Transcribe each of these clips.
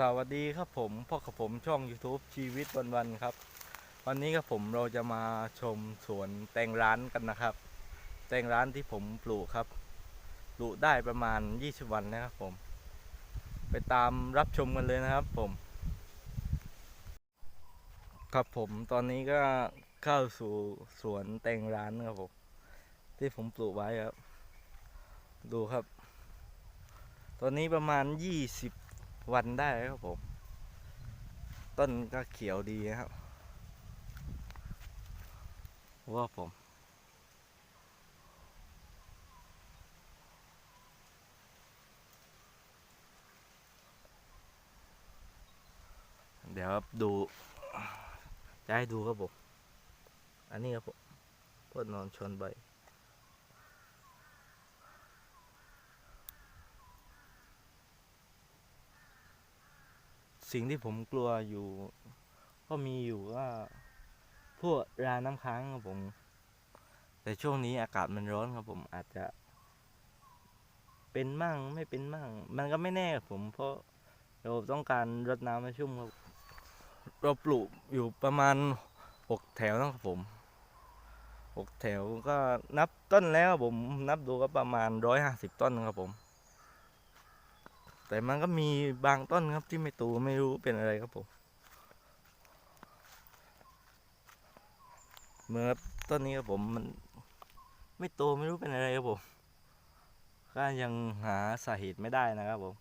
สวัสดีครับผมพบกับผมช่อง YouTube ชีวิตวันๆครับ วันนี้ครับผมเราจะมาชมสวนแตงร้านกันนะครับ แตงร้านที่ผมปลูกครับ ปลูกได้ประมาณ 20 วันนะครับผม ไปตามรับชมกันเลยนะครับผม ครับผมตอนนี้ก็เข้าสู่สวนแตงร้านครับผมที่ผมปลูกไว้ครับ ดูครับ ตอนนี้ประมาณ 20 วันได้ครับผม ต้นก็เขียวดีครับว่าผมเดี๋ยวดูจะให้ดูครับผม อันนี้ครับผมพ่นนอนชนใบ สิ่งที่ผมกลัวอยู่ ก็มีอยู่ว่าพวกราน้ำค้างครับผม แต่ช่วงนี้อากาศมันร้อนครับผมอาจจะ เป็นมั่งไม่เป็นมั่ง มันก็ไม่แน่ครับผมเพราะเราต้องการรดน้ำให้ชุ่มครับ เราปลูกอยู่ประมาณหกแถวนะครับผมหกแถวก็นับต้นแล้วครับผมนับดูก็ประมาณร้อยห้าสิบต้นครับผม แต่มันก็มีบางต้นครับที่ไม่โตไม่รู้เป็นอะไรครับผมเมื่อต้นนี้ครับผมมันไม่โตไม่รู้เป็นอะไรครับผมก็ยังหาสาเหตุไม่ได้นะครับผม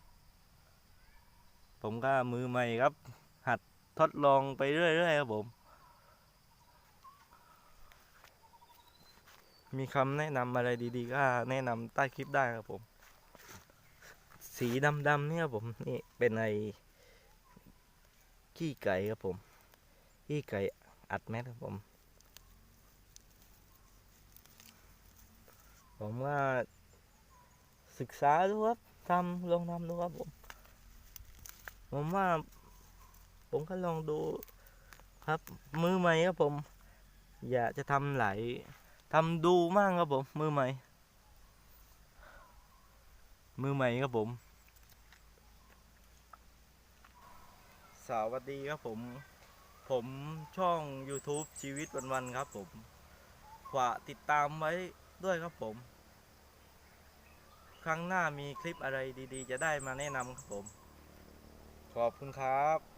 ผมก็มือใหม่ครับ หัดทดลองไปเรื่อยๆครับผม มีคำแนะนำอะไรดีๆ ก็แนะนำใต้คลิปได้ครับผม สีดำๆเนี่ยครับผมนี่เป็นไอขี้ไก่ครับผมขี้ไก่อัดแมสครับผม ผมว่าศึกษาดูครับทำลองทำดูครับผม ผมว่า ผมก็ลองดูครับ มือใหม่ครับผม อยากจะทำหลายทำดูมั่งครับผม มือใหม่ มือใหม่ครับผม สวัสดีครับผม ผมช่อง YouTube ชีวิตวันๆครับผมฝากติดตามไว้ด้วยครับผม ครั้งหน้ามีคลิปอะไรดีๆ จะได้มาแนะนำครับผม ขอบคุณครับ